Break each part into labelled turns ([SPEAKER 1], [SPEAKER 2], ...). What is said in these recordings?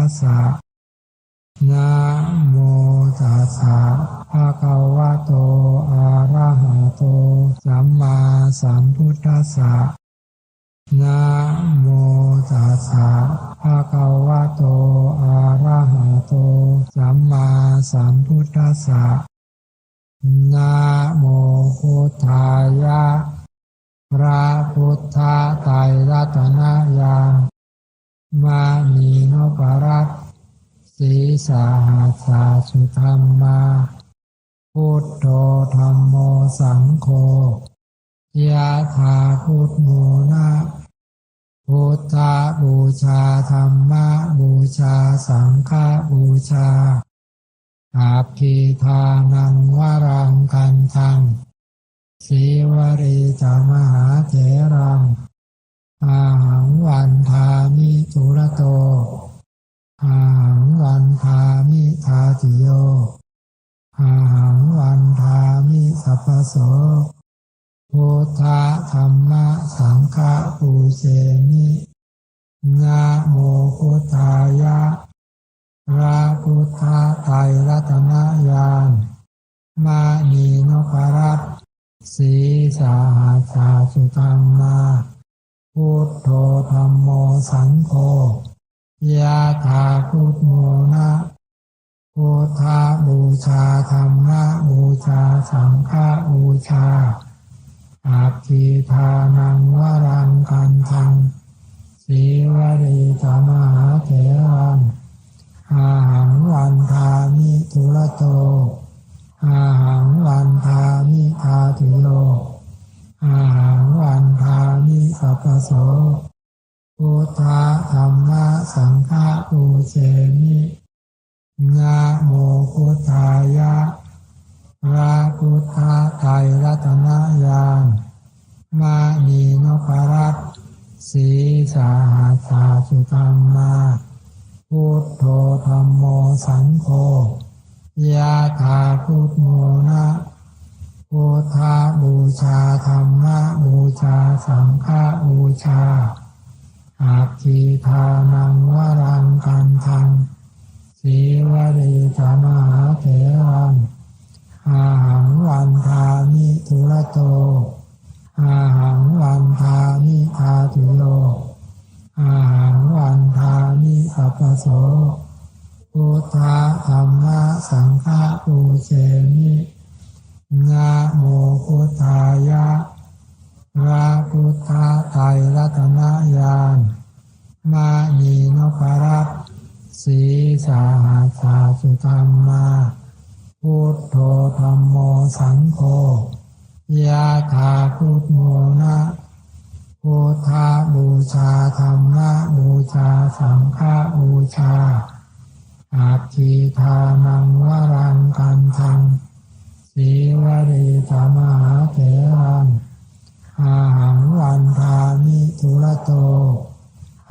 [SPEAKER 1] ัสสะนะโมตัสสะภะคะวะโต อะระหะโต สัมมาสัมพุทธัสสะนะโมตัสสะภะคะวะโต อะระหะโต สัมมาสัมพุทธัสสะนะโมพุทธายะ พระพุทธไตรรัตนญาณมานีนพรัตน์ สาหัสสาสุธรรมาพุทโธธรรมโมสังโฆยะถาพุทโมนะพุทธบูชาธรรมะบูชาสังฆบูชาอาภิทานังวรังกันทังสีวรีจามหาเถรัง อาหังวันทามิจุระโตอา ทามิทาติโยอาหังวันทามิสัพโสพุทธรรมะสังฆะปูเสมินะโมพุทธายะระพุทธไตรรัตนาญาณมานีนพรัตสีสาหัสสาสุธรรมาพุทโธธรรมโมสังโฆ ยะถาพุทโมนะพุทธบูชาธรรมะบูชาสังฆบูชาอาภีทานังวรังกันทังสีวรีธรรมหาเถรัง สีสาหัสาสุธรรมาพุทโธธรรมโมสังโฆยะถาพุทโมนะพุทธบูชาธรรมะบูชาสังฆบูชาอาภิทานังวรังกันทังสีวรีจามหาเถรังอาหังวันทามิทุระโต อาหังวันทามิทาติโยอาหังวันทามิสัพพโสพุทธธรรมะสังฆะปูเสมินะโมพุทธายะระพุทธไตรรัตนญาณมานีนพรัตสีสาหัสสาสุธรรมาพุทโธธรรมโมสังโฆ ยะถาพุทโมนะพุทธบูชาธรรมะบูชาสังฆบูชาอาภิทานังวรังกันทังสีวรีธรรมหาเถรังอาหังวันทามิทุระโต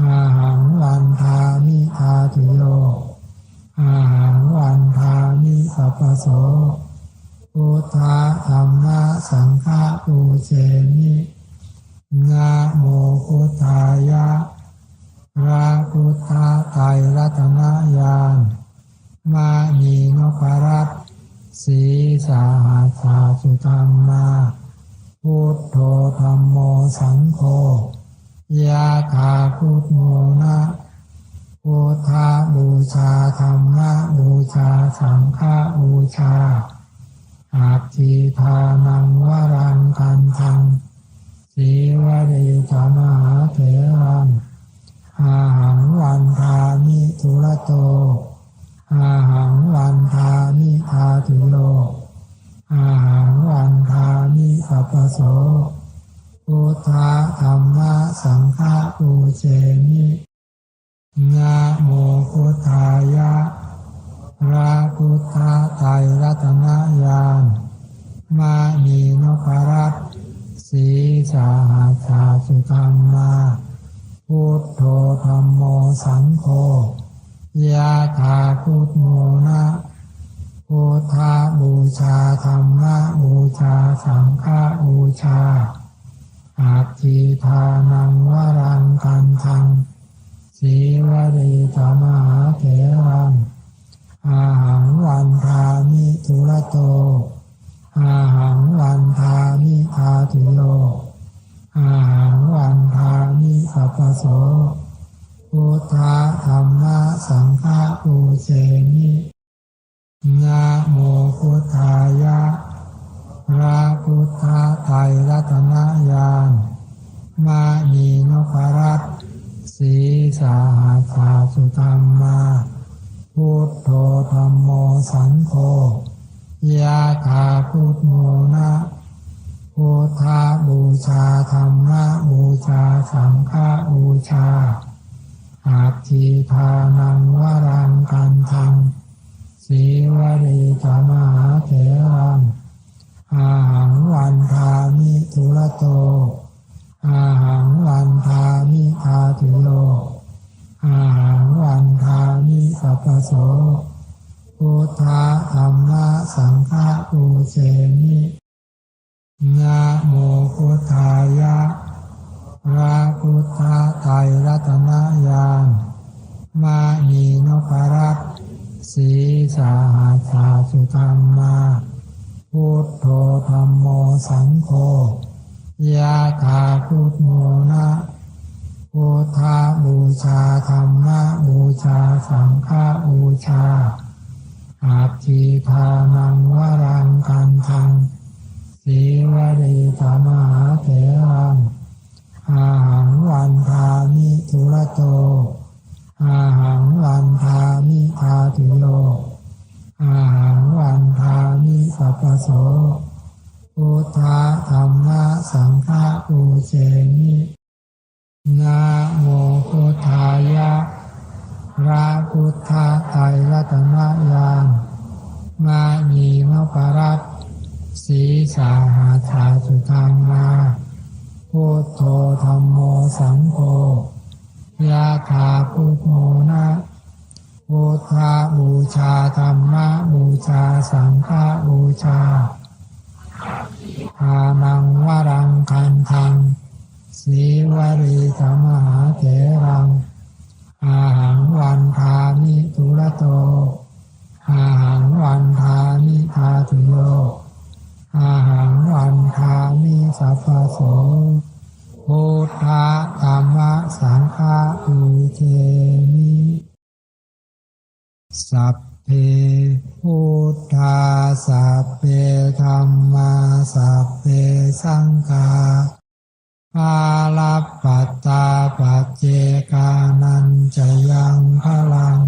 [SPEAKER 1] อาหังวันทามิทาติโยอาหังวันทามิสัพพโส พุทธธรรมะสังฆะปูเสมินะโมพุทธายะพระพุทธไตรรัตนญาณมานีนพรัตสีสาหัสาสุธรรมาพุทโธธรรมโมสังโฆยะถาพุทโมนะพุทธบูชาธรรมะบูชาสังฆบูชา อาภิทานังวรังกันทังสีวะรีจามหาเถรังอาหังวันทามิทุระโต อาหังวันทามิทาติโยอาหังวันทามิสัพพโสพุทธธรรมะสังฆะปูเชมินะโมพุทธายะ พระพุทธไตรรัตนญาณมานีนพรัตสีสาหัสาสุธรรมา พุทโธธรรมโมสังโฆยะถาพุทโมนะพุทธบูชาธรรมะบูชาสังฆบูชาอาภิทานังวรังกันทังสีวรีธรรมหาเถร อาหังวันทามิทุระโต อาหังวันทามิอาทิโย อาหังวันทามิอัปโสพุทธธรรมะสังฆปูเจ อาทิทานังวรังกันทังสีวรีธรรมหาเถรังอาหังวันทามิทุระโต อาหังวันทามิทาตุโยอาหังวันทามิสัพโสพุทธะธรรมะสังฆะปูเชมินะโมพุทธา สีวรีธรรมหาเถรังอาหังวันทามิทุระโต อาหังวันทามิทาตุโย อาหังวันทามิสัพพโส พุทธะธรรมะสังฆะปูเชมิ นะโมพุทธายะ พระพุทธไตรรัตนญาณมานีมปรัตน์ สีสาห อาลัปปัตตาปัจเจกานันจะยังพลัง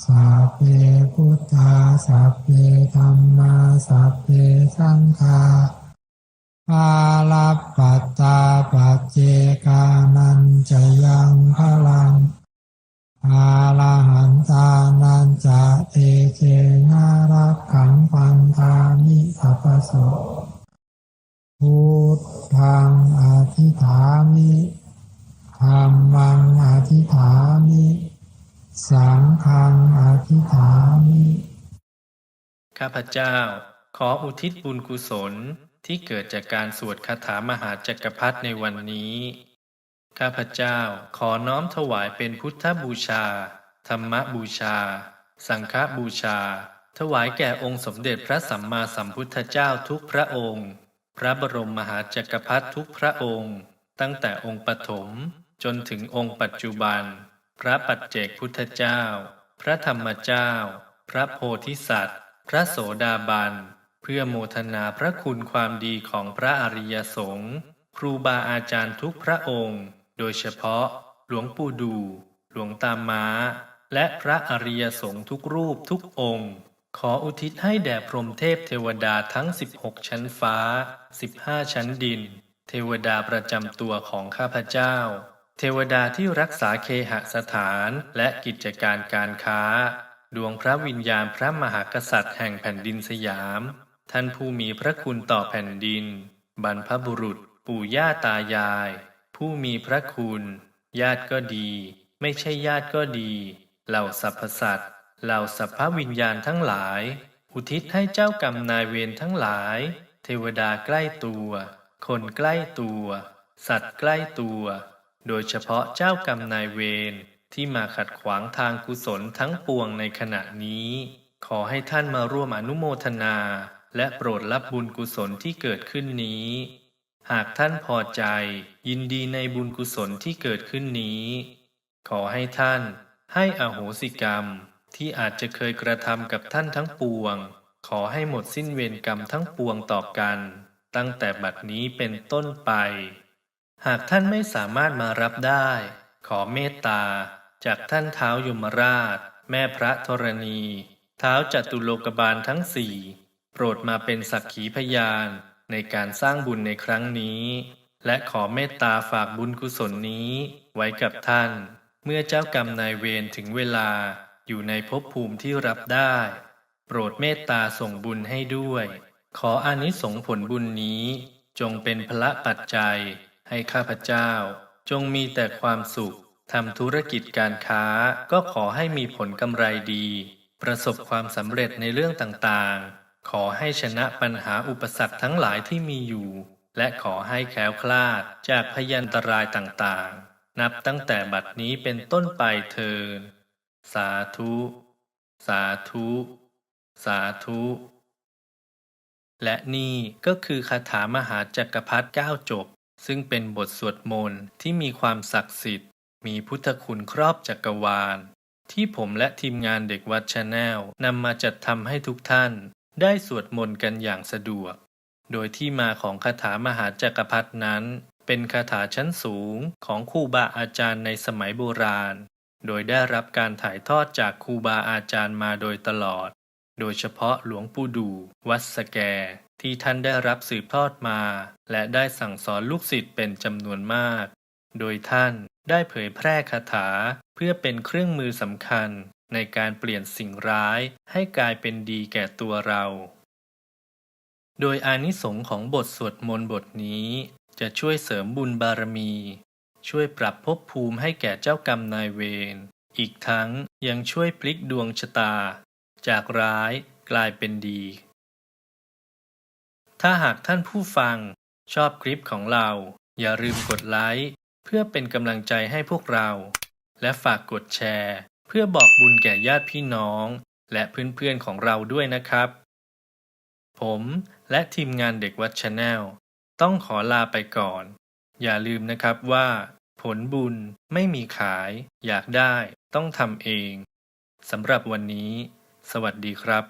[SPEAKER 1] สัพเพพุทธาสัพเพธรรมาสัพเพสังฆาอาลัปปัตตาปัจเจกานันจะยังพลังอาลาหันตานันจะเอเกนารักขังพันธามิสัพพโสพุทธังอธิฐามิธรรมังอธิฐามิ สังฆังอธิษฐามิ
[SPEAKER 2] ข้าพเจ้า ขออุทิศบุญกุศลที่เกิดจากการสวดคาถามหาจักรพรรดิในวันนี้ ข้าพเจ้าขอน้อมถวายเป็นพุทธบูชา ธรรมบูชา สังฆบูชา ถวายแก่องค์สมเด็จพระสัมมาสัมพุทธเจ้าทุกพระองค์ พระบรมมหาจักรพรรดิทุกพระองค์ ตั้งแต่องค์ปฐมจนถึงองค์ปัจจุบัน พระปัจเจกพุทธเจ้า พระธรรมเจ้า พระโพธิสัตว์ พระโสดาบัน เพื่อโมทนาพระคุณความดีของพระอริยสงฆ์ครูบาอาจารย์ทุกพระองค์ โดยเฉพาะ หลวงปู่ดู หลวงตาม้า และพระอริยสงฆ์ทุกรูปทุกองค์ ขออุทิศให้แด่พรหมเทพเทวดาทั้ง 16 ชั้นฟ้า 15 ชั้นดิน เทวดาประจำตัวของข้าพเจ้า เทวดาที่รักษาเคหสถานและกิจการการค้า ดวงพระวิญญาณพระมหากษัตริย์แห่งแผ่นดินสยาม ท่านผู้มีพระคุณต่อแผ่นดิน บรรพบุรุษ ปู่ย่าตายาย ผู้มีพระคุณ ญาติก็ดี ไม่ใช่ญาติก็ดี เหล่าสรรพสัตว์เหล่าสัพพวิญญาณทั้งหลาย อุทิศให้เจ้ากรรมนายเวรทั้งหลาย เทวดาใกล้ตัว คนใกล้ตัว สัตว์ใกล้ตัว โดยเฉพาะเจ้ากรรมนายเวรที่มาขัดขวางทางกุศลทั้งปวงในขณะนี้ ขอให้ท่านมาร่วมอนุโมทนา และโปรดรับบุญกุศลที่เกิดขึ้นนี้ หากท่านพอใจ ยินดีในบุญกุศลที่เกิดขึ้นนี้ ขอให้ท่าน ให้อโหสิกรรมที่อาจจะเคยกระทำกับท่านทั้งปวง ขอให้หมดสิ้นเวรกรรมทั้งปวงต่อกัน ตั้งแต่บัดนี้เป็นต้นไป หากท่านไม่สามารถมารับได้ ขอเมตตา จากท่านเท้ายมราช แม่พระธรณี เท้าจัตุโลกบาลทั้งสี่โปรดมาเป็นสักขีพยานในการสร้างบุญในครั้งนี้ และขอเมตตาฝากบุญกุศลนี้ไว้กับท่าน เมื่อเจ้ากรรมนายเวรถึงเวลาอยู่ในภพภูมิที่รับได้ โปรดเมตตาส่งบุญให้ด้วย ขออานิสงส์ผลบุญนี้จงเป็นพละปัจจัย ให้ข้าพเจ้า จงมีแต่ความสุขทำธุรกิจการค้าก็ขอให้มีผลกำไรดี ประสบความสำเร็จในเรื่องต่างๆ ขอให้ชนะปัญหาอุปสรรคทั้งหลายที่มีอยู่ และขอให้แคล้วคลาดจากพยันตรายต่างๆ นับตั้งแต่บัดนี้เป็นต้นไปเทินสาธุ สาธุ สาธุ และนี่ก็คือคาถามหาจักรพรรดิเก้าจบ ซึ่งเป็นบทสวดมนต์ที่มีความศักดิ์สิทธิ์ มีพุทธคุณครอบจักรวาล ที่ผมและทีมงานเด็กวัดชาแนลนำมาจัดทำให้ทุกท่าน ได้สวดมนต์กันอย่างสะดวก โดยที่มาของคาถามหาจักรพรรดนั้น เป็นคาถาชั้นสูงของครูบาอาจารย์ในสมัยโบราณ โดยได้รับการถ่ายทอดจากครูบาอาจารย์มาโดยตลอด โดยเฉพาะหลวงปู่ดู วัดสแก ที่ท่านได้รับสืบทอดมา และได้สั่งสอนลูกศิษย์เป็นจำนวนมาก โดยท่านได้เผยแพร่คาถาเพื่อเป็นเครื่องมือสำคัญในการเปลี่ยนสิ่งร้ายให้กลายเป็นดีแก่ตัวเรา โดยอานิสงส์ของบทสวดมนต์บทนี้จะช่วยเสริมบุญบารมี ช่วยปรับภพภูมิให้แก่เจ้ากรรมนายเวร อีกทั้งยังช่วยพลิกดวงชะตา จากร้ายกลายเป็นดี ถ้าหากท่านผู้ฟังชอบคลิปของเรา อย่าลืมกดไลค์เพื่อเป็นกำลังใจให้พวกเรา และฝากกดแชร์ เพื่อบอกบุญแก่ญาติพี่น้อง และเพื่อนๆของเราด้วยนะครับ ผมและทีมงานเด็กวัดชาแนลต้องขอลาไปก่อน อย่าลืมนะครับว่า ผลบุญไม่มีขาย อยากได้ต้องทำเองสำหรับวันนี้ สวัสดีครับ